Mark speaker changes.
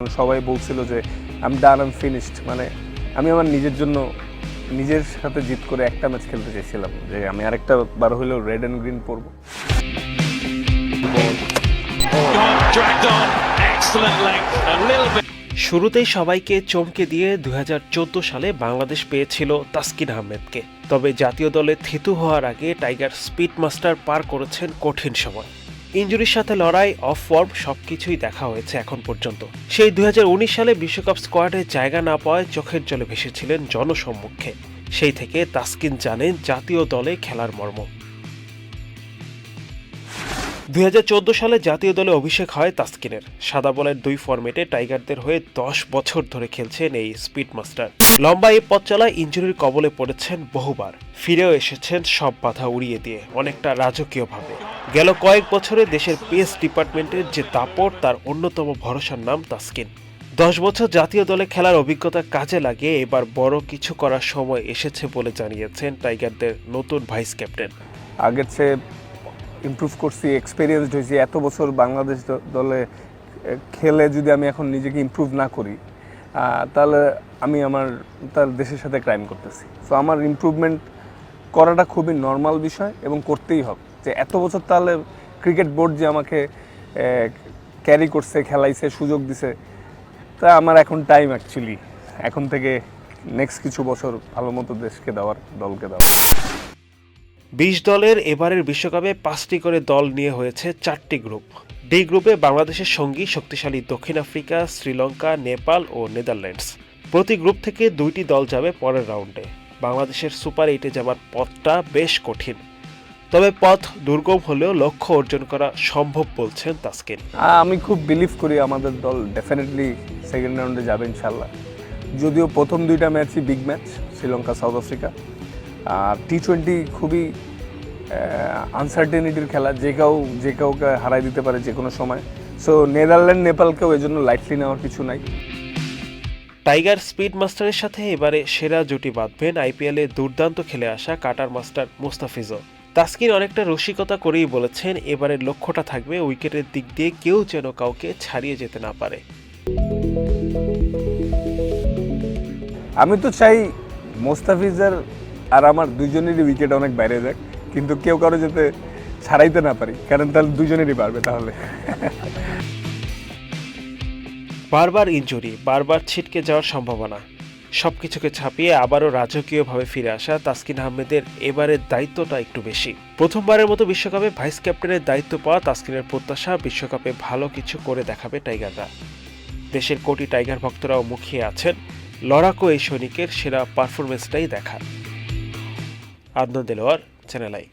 Speaker 1: সবাই বলছিল যে আমি ডান আম ফিনিশড মানে আমি আমার নিজের জন্য, নিজের সাথে জিত করে একটা ম্যাচ খেলতে চেয়েছিলাম যে আমি আরেকটা বার হলেও রেড অ্যান্ড গ্রিন পরবো.
Speaker 2: শুরুতেই সবাইকে চমকে দিয়ে দুই হাজার চোদ্দ সালে বাংলাদেশ পেয়েছিল তাসকিন আহমেদকে। তবে জাতীয় দলে থিতু হওয়ার আগে টাইগার স্পিড মাস্টার পার করেছেন কঠিন সময়। ইঞ্জুরির সাথে লড়াই অফ ফর্ম সবকিছুই দেখা হয়েছে এখন পর্যন্ত। সেই দুই হাজার উনিশ সালে বিশ্বকাপ স্কোয়াডে জায়গা না পাওয়ায় চোখের জলে ভেসেছিলেন জনসম্মুখে। সেই থেকে তাসকিন জানেন জাতীয় দলে খেলার মর্ম। দুই হাজার চোদ্দ সালে জাতীয় দলে অভিষেক হয় তাস্কিনের। সাদা বলের দুই ফরম্যাটে টাইগারদের হয়ে দশ বছর ধরে খেলছেন এই স্পিড মাস্টার লম্বা এই পথ চলায় ইঞ্জুরির কবলে পড়েছেন বহুবার। ফিরেও এসেছেন সব বাধা উড়িয়ে দিয়ে, অনেকটা রাজকীয়ভাবে। গেল কয়েক বছরে দেশের পেস ডিপার্টমেন্টের যে দাপট, তার অন্যতম ভরসার নাম তাস্কিন। দশ বছর জাতীয় দলে খেলার অভিজ্ঞতা কাজে লাগিয়ে এবার বড় কিছু করার সময় এসেছে বলে জানিয়েছেন টাইগারদের নতুন ভাইস ক্যাপ্টেন।
Speaker 1: আগের চেয়ে ইমপ্রুভ করছি এক্সপিরিয়েন্সড হয়েছি, এত বছর বাংলাদেশ দলে খেলে যদি আমি এখন নিজেকে ইম্প্রুভ না করি তাহলে আমি আমার তার দেশের সাথে ক্রাইম করতেছি। সো আমার ইমপ্রুভমেন্ট করাটা খুবই নর্মাল বিষয় এবং করতেই হবে। যে এত বছর তাহলে ক্রিকেট বোর্ড যে আমাকে ক্যারি করছে, খেলাইছে, সুযোগ দিছে, তা আমার এখন টাইম অ্যাকচুয়ালি এখন থেকে নেক্সট কিছু বছর ভালো মতো দেশকে দেওয়ার, দলকে দেওয়ার।
Speaker 2: বিশ দলের এবারের বিশ্বকাপে পাঁচটি করে দল নিয়ে হয়েছে চারটি গ্রুপ। ডি গ্রুপে বাংলাদেশের সঙ্গী শক্তিশালী দক্ষিণ আফ্রিকা, শ্রীলঙ্কা, নেপাল ও নেদারল্যান্ডস। প্রতি গ্রুপ থেকে দুইটি দল যাবে পরের রাউন্ডে। বাংলাদেশের সুপার এইটে যাবার পথটা বেশ কঠিন। তবে পথ দুর্গম হলেও লক্ষ্য অর্জন করা সম্ভব বলছেন তাসকিন।
Speaker 1: আমি খুব বিলিভ করি আমাদের দল ডেফিনেটলি সেকেন্ড রাউন্ডে যাবে ইনশাল্লাহ যদিও প্রথম দুইটা ম্যাচই big match Sri Lanka South Africa আর টি টোয়েন্টি খুবই আনসার্টেনিটির খেলা যে কেউ যে কাউকে হারাই দিতে পারে যে কোনো সময়। সো নেদারল্যান্ড নেপালকেও এই জন্য লাইটলি নেওয়ার কিছু নাই।
Speaker 2: টাইগার স্পিড মাস্টারের সাথে এবারে সেরা জুটি বাঁধবেন আইপিএলে দুর্দান্ত খেলে আসা কাটার মাস্টার মুস্তাফিজও তাসকিন অনেকটা রসিকতা করেই বলেছেন এবারের লক্ষ্যটা থাকবে উইকেটের দিক দিয়ে কেউ যেন কাউকে ছাড়িয়ে যেতে না পারে।
Speaker 1: আমি তো চাই মোস্তাফিজের আর আমার দুজনেরই উইকেট অনেক বাইরে যাক, কিন্তু কেউ কারও যাতে ছাড়াইতে না পারি, কারণ তাহলে দুজনেরই পারবে তাহলে।
Speaker 2: বারবার ইঞ্জুরি বারবার ছিটকে যাওয়ার সম্ভাবনা। সব কিছুকে ছাপিয়ে আবারও রাজকীয়ভাবে ফিরে আসা তাসকিন আহমেদের এবারের দায়িত্বটা একটু বেশি। প্রথমবারের মতো বিশ্বকাপে ভাইস ক্যাপ্টেনের দায়িত্ব পাওয়া তাসকিনের প্রত্যাশা বিশ্বকাপে ভালো কিছু করে দেখাবে টাইগাররা। দেশের কোটি টাইগার ভক্তরাও মুখিয়ে আছেন, লড়াকো এই সৈনিকের সেরা পারফরমেন্সটাই দেখার। Adnan Delwar channel I.